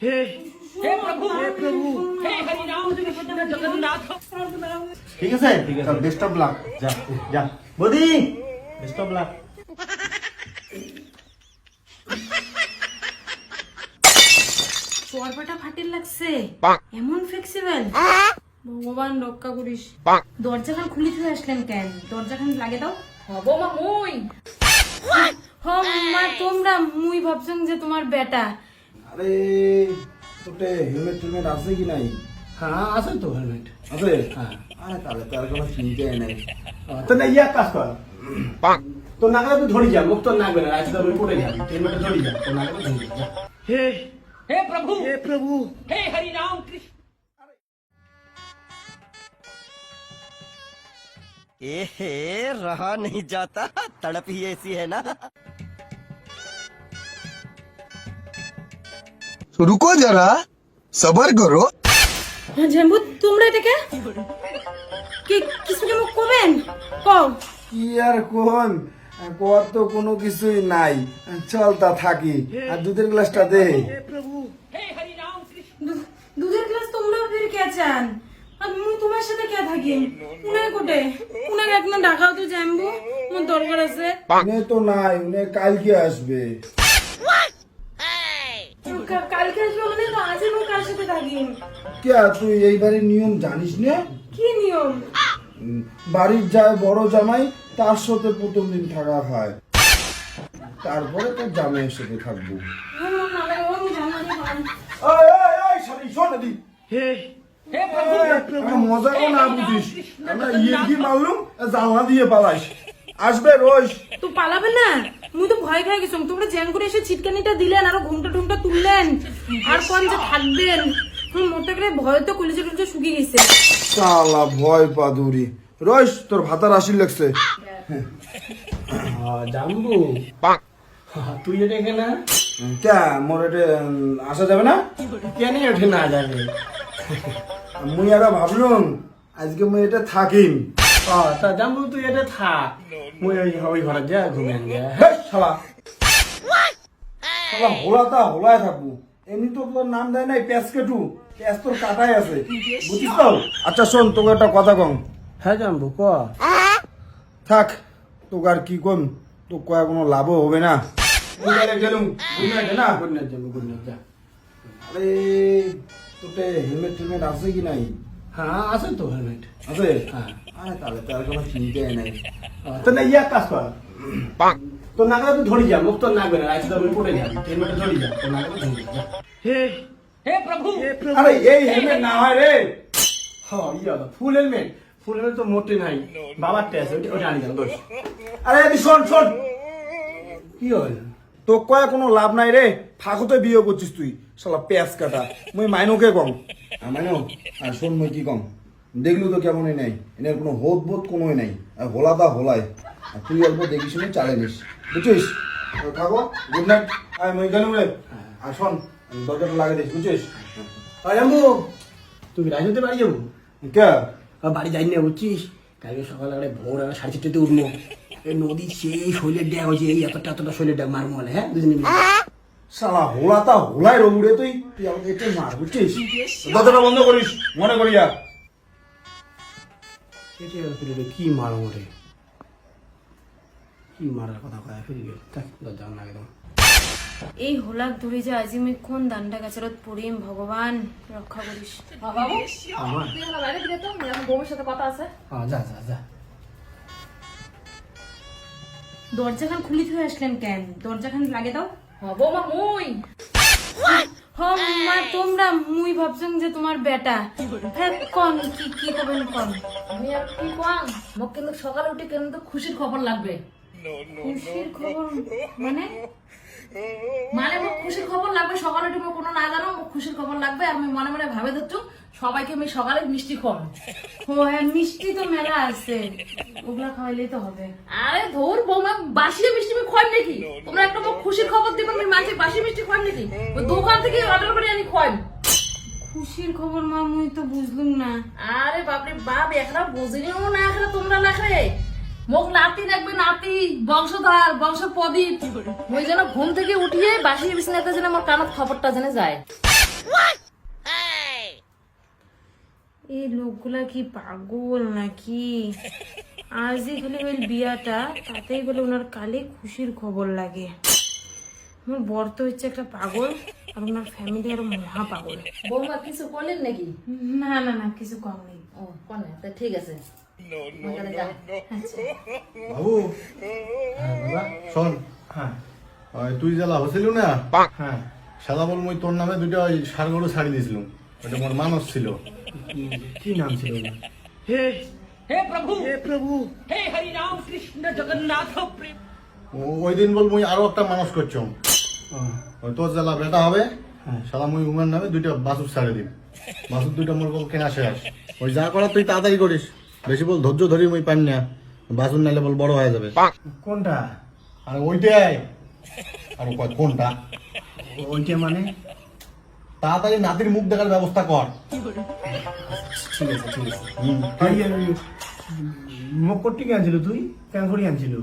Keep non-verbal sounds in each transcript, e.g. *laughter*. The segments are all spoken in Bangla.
हे हे प्रभु हे प्रभु हे हरि राम जगन्नाथ ঠিক আছে বেস্ট অফ লাক যা যা বদি বেস্ট অফ লাক চরপাটা ফাটিল লাগছে এমন ফ্লেক্সিবল ভগবান রক্ষা করিস দরজাখান খুলি থুয়ে আসলেন কেন দরজাখান লাগে দাও হব মা মুই হ মা তোমরা মুই ভাবছেন যে তোমার বেটা আরে তোটে হেলমেট টেলমেট আছে কি নাই হ্যাঁ আছে তো হেলমেট আছে আরে তাহলে তো আর কোনো চিন্তাই নাই তো না ইয়া কাজ কর তোর নাগালে তুই ধরি যা মুখ তোর নাগবে না রাস্তা তুই পড়ে যাবি হেলমেটে ধরি যা তোর নাগালে ধরি যা हे हे प्रभु हे प्रभु हे हरि राम कृष्ण एहे रहा नहीं जाता तड़प ही ऐसी है ना तो रुको जरा सबर करो ঝেম্বু তোমরা এটাকে কি কিছু কি মুখ কবেন কও কি আর কোন কর তো কোনো কিছুই নাই চল তা থাকি আর দুধের গ্লাসটা দে हे हरि राम कृष्ण দু- দুধের গ্লাস তোমরা ফির কে চান আর মুই তোমার সাথে কে থাকি উনার কোটে উনাকে একদম ডাকাও তো জ্যাম্বু মোর দরকার আছে উনি তো নাই উনি কালকে আসবে কা- কালকে মানে তো আজ এবং সাথে কে তুই এইবারে নিয়ম জানিস কি নিয়ম? বাড়ির বড় জামাই তার সাথে প্রথম দিন থাকা হয়। তারপরে তোর জামাইয়ের সাথে থাকব। মজা না বুঝিস। ইয়ে কি মারলুম? জানলা দিয়ে পালাইস। আসবে রোজ। তো পালাবে না? মুই তো ভয় খাই গেছিলাম। তোমরা জ্যাং করে এসে ছিটকানিটা দিলেন আরও ঘুমটা টুমটা তুললেন। আর কোন যে থাকবেন? হুম, মোটে করে ভয় তো কলেজে টুলজে শুকিয়ে গেছে। সালা ভয় পাদুরি। রোজ তোর ভাতার আসির লাগছে। হ্যাঁ জাম্বু তুই এটা এখানে কে মোর এটা আসা যাবে না? কেন ওঠে না যাবে? মুই আরও ভাবলুম আজকে মুই এটা থাকিম। ও তা জাম্বু তুই এটা থাক মুই ওই ওই ঘরে যা ঘুমে আনগে হেই, শালা শালা হোলাতা হোলায় থাকব এমনি তো তোর নাম দেয় নাই প্যাস কেটু প্যাস তোর কাটাই আছে বুঝিস তো আচ্ছা শোন তোকে একটা কথা কম হ্যাঁ জাম্বু ক থাক তোকে আর কি কম তো কয়া কোনো লাভও হবে না গেলুম না গুড নাইট জাম্বু গুড নাইট যা আরে তোতে হেলমেট টেলমেট আছে কি নাই হ্যাঁ আছে তো হেলমেট আছে হ্যাঁ আর *laughs* তো না ইয়া কাজ কর। তো নাগরা তুই ধরি যা মুখ তো নাগবে না আজকে পড়ে যা হেলমেট ধরি যা তো নাগরা ধরি যা। হে। হে প্রভু। আরে এই হেলমেট না হয় রে। হ্যাঁ ইয়া ফুল হেলমেট। ফুল হেলমেট তো মোটে নাই। বাবা টেস ওটা আনি যান দোষ। আরে তুই শোন শোন। কি হলো? তো কয়া কোনো লাভ নাই রে। ফাকুতে বিয়ে করছিস তুই শালা পেঁয়াজ কাটা। মুই মাইনকে কম। মাইনক আর শোন মুই কি কম। দেখলু তো কেমনই নাই। এনের কোনো হোদ বোধ কোনোই নাই। আর হোলা দা হোলায় আর তুই অল্প দেখি শুনে চালে নিস। বুঝছিস? থাকো গুড নাইট আয় মুই গেলুম রে আর শোন দরজাটা লাগে দিস বুঝছিস? আরে তুই কি রাজনীতি বাড়ি যাব? কে? আর বাড়ি যাই না বুঝছিস? কালকে সকালে একটা ভোর আর সাড়ে চারটেতে উঠবো। এই নদী সেই শৈলের ড্যাগ হয়েছে এই এতটা এতটা শৈলের ড্যাগ মারবো বলে হ্যাঁ? দুজনে মিলে। শালা হোলা তা হোলায় রবু রে তুই? তুই আমাকে একটু মার বুঝছিস? দরজাটা বন্ধ করিস মনে করিয়া। আর ফিরে কি মারবো রে? কি মারার কথা কয়া? ফিরে গেল থাক দরজা না একদম এই হোলাক ধরে যে আজি মুই কোন দান্ডা গাছরত পড়িম ভগবান রক্ষা করিস। বাবু আমার? তুই আমার বাইরে দিলে তো আমি সাথে কথা আছে। যা যা যা। দরজাখান খুলি থুয়ে আসলেন কেন? দরজাখান লাগে দাও। হব মা মুই। মা তোমরা মুই ভাবছেন যে তোমার বেটা। হ্যাঁ কোন কি কি করবেন কোন? আমি আর কি কোয়াং মোক কিন্তু সকালে উঠে কিন্তু খুশির খবর লাগবে। খুশির খবর মানে? *laughs* মানে মোক খুশির খবর লাগবে সকালে উঠে মোক কোনো না জানো মোক খুশির খবর লাগবে আর আমি মনে মনে ভাবে ধরছু সবাইকে আমি সকালে মিষ্টি খাওয়াবো। ও হ্যাঁ মিষ্টি তো মেলা আছে। ওগুলা খাওয়াইলেই তো হবে। আরে ধর বৌমা বাসি মিষ্টি আমি খোয়াই নাকি? তোমরা একটা মোক খুশির খবর দিবে আমি মাঝে বাসি মিষ্টি খোয়াই নাকি? ওই দোকান থেকে অর্ডার করে আনি খোয়াই। খুশির খবর মা মুই তো বুঝলুম না। আরে বাপরে বাপ একলা বুঝিনিও না একলা তোমরা লেখরে মোক নাতি দেখবে নাতি বংশধর বংশ প্রদীপ ওই যেন ঘুম থেকে উঠিয়ে বাসি বিছনাতে যেন আমার কানত খবরটা জেনে যায়। এই লোকগুলা কি পাগল নাকি? আজই খালি ওই বিয়াটা তাতেই বলে ওনার কালে খুশির খবর লাগে। আমার বর তো হচ্ছে একটা পাগল আর ওনার ফ্যামিলি আরও মহা পাগল। বৌমা কিছু করলেন নাকি? না না না কিছু কম নেই। ও কনে তা ঠিক আছে। ওইখানে বাবু। হ্যাঁ শোন। হ্যাঁ। তুই জ্বালা হচ্ছিল না হ্যাঁ সাদা বল মই তোর নামে দুইটা ওই সার গরু ছাড়ি দিয়েছিলাম ওটা মোর মানুষ ছিল। কি নাম ছিল হে হে প্রভু হে প্রভু হে হরি রাম কৃষ্ণ জগন্নাথ প্রেম ওই দিন বল মুই আরও একটা মানুষ করছম তোর জ্বালা বেটা হবে সালা মুই উমার নামে দুইটা বাসুর ছাড়ে দিম বাসুর দুইটা মোর বল কেনা শেষ ওই যা করা তুই তাড়াতাড়ি করিস বেশি বল ধৈর্য ধরি মুই পারি না বাসুর নাইলে বল বড় হয়ে যাবে কোনটা আর ওইটাই আর কোনটা ওইটা মানে তাড়াতাড়ি নাতির মুখ দেখার ব্যবস্থা কর। ঠিক আছে ঠিক আছে। হুম, এই ওই, মুখ করতে কে আনছিল তুই? কেন করে আনছিল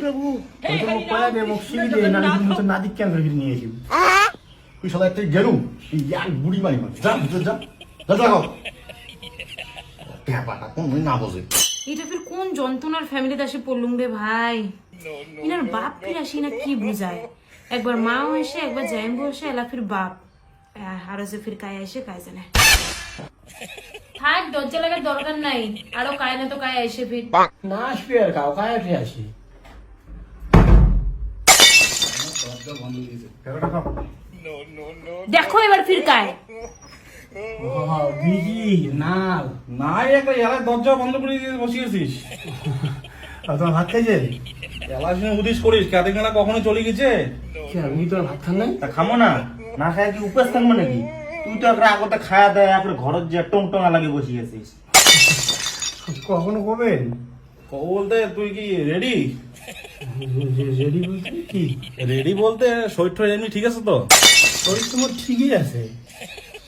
প্রভু তো মুখ দে মুখ দে তো নিয়ে এসিব তুই একটা বুড়ি মারি মার যা ভিতর যা। যা যা কর। কোন না বোঝে। এটা ফির কোন যন্ত্রণার ফ্যামিলিতে আসে পড়লুম রে ভাই? ইনার বাপ ফির আসি না কি বুঝায়? একবার মাও এসে একবার জাইম্বু এসে এলা ফির বাপ আরও যে ফির কায় এসে কায় জানে। থাক দরজা লাগার দরকার নাই। আরও কায় না তো কায় এসে ফির। না আসবে আর কাউ কায় ফে আসি। দেখো এবার ফির কায়। না না একটা এলাকার দরজা বন্ধ করে দিয়ে বসিয়েছিস আর তোমার ভাত খাইছে? উদিস করিস কাতে কখনো চলে গেছে? কি আমি তোর ভাত খান নাই। তা খামো না? না খায় কি উপাস থাকব নাকি? তুই তো একবার আগতে খায়া দেয় একবার ঘরের যে টং টঙা লাগে বসিয়েছিস কখনো কবেন বলতে তুই কি রেডি রেডি বলতে কি? রেডি বলতে শরীর টরীর এমনি ঠিক আছে তো? শরীর তোমার ঠিকই আছে।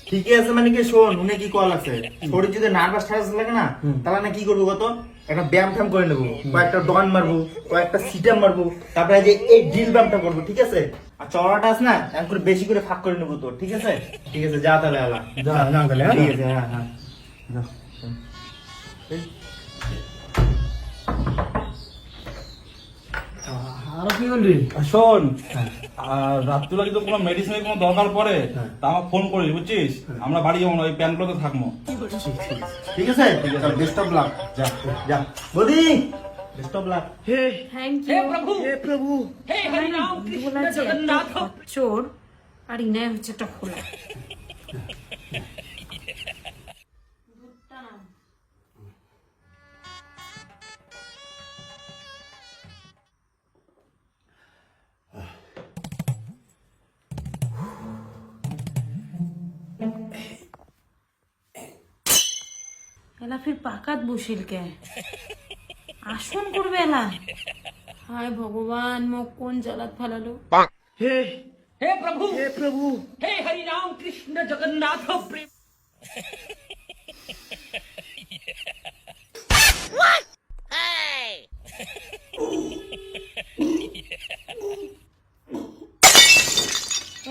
ঠিকই আছে মানে কি শোন উনি কি কল আছে? শরীর যদি নার্ভাস টার্ভাস লাগে না তাহলে না কি করব কত একটা ব্যায়াম ফ্যাম করে নেব কয়েকটা ডন মারবো কয়েকটা সিটাম মারবো তারপরে যে এই ড্রিল ব্যায়ামটা করব ঠিক আছে? আর চড়াটা আছে না এমন করে বেশি করে ফাঁক করে নেব তো ঠিক আছে? ঠিক আছে যা তাহলে আলা যা যা তাহলে হ্যাঁ? ঠিক আছে হ্যাঁ হ্যাঁ। আরও কি কোনো মেডিসিনের কোনো দরকার পড়ে তা আমার ফোন করিস বুঝছিস? আমরা বাড়ি যাব না ওই প্যানগুলোতে থাকব। বেস্ট অফ লাক চোর আর ইনায় হচ্ছে একটা এলা ফির পাকাত বসিল কে? আসন করবে এলা? হায় ভগবান মো কোন জলাত ফেলালো? হে হে প্রভু! হে প্রভু! হে হরি রাম কৃষ্ণ জগন্নাথ প্রেম।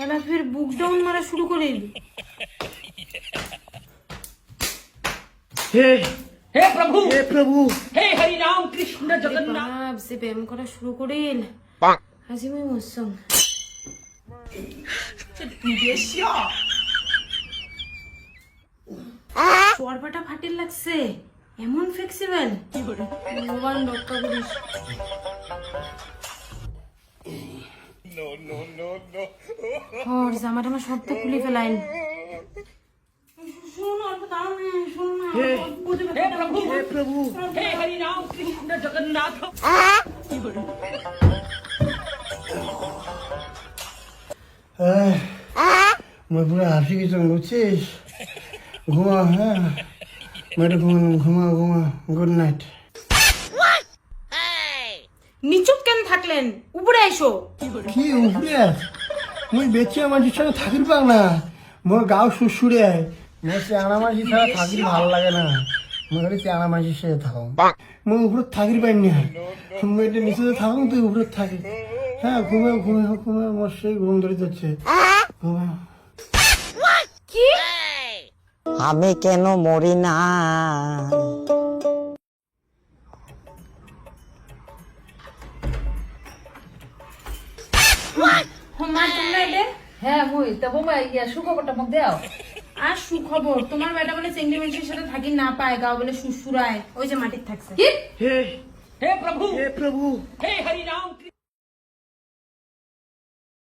এলা ফির বুক ডাউন মারা শুরু করে দিল। হে প্রভু! হে প্রভু! হে হরি রাম কৃষ্ণ জগন্নাথ! সে প্রেম করা শুরু করিল। আজি মই মসং চর্বাটা ফাটিল লাগছে। এমন ফ্লেক্সিবল ভগবান রক্ষা করিস নো জামাটা আমার সব তো খুলে ফেলাইন প্রভু। পুরো হাসি কিছু বুঝছিস? ঘুমা হ্যাঁ? মেয়েটা ঘুমানো ঘুমা ঘুমা গুড নাইট নিচুপ কেন থাকলেন? উপরে এসো। কি উপরে মুই বেঁচে আমার সঙ্গে থাকির পাক না। মোর গাও সুসুরে মোর সে আমার ছাড়া থাকির ভালো লাগে না। খালি তেরা মাসির সাথে থাকো মই উপরে থাকির পাই না মই এটা নিচে থাকুন তুই উপরে থাকি। হ্যাঁ ঘুমে ঘুমে ঘুমে আমার সেই ঘুম ধরে যাচ্ছে। আমি কেন মরি না। হ্যাঁ মুই তা বোমা ইয়া সুখবরটা মুখ দেও আর সুখবর তোমার বেটা বলে চিংড়ি মানুষের সাথে থাকি না পায় গাও বলে শুশুরায়। ওই যে মাটির থাকছে। হে। হে প্রভু। হে প্রভু। হে হরি রাম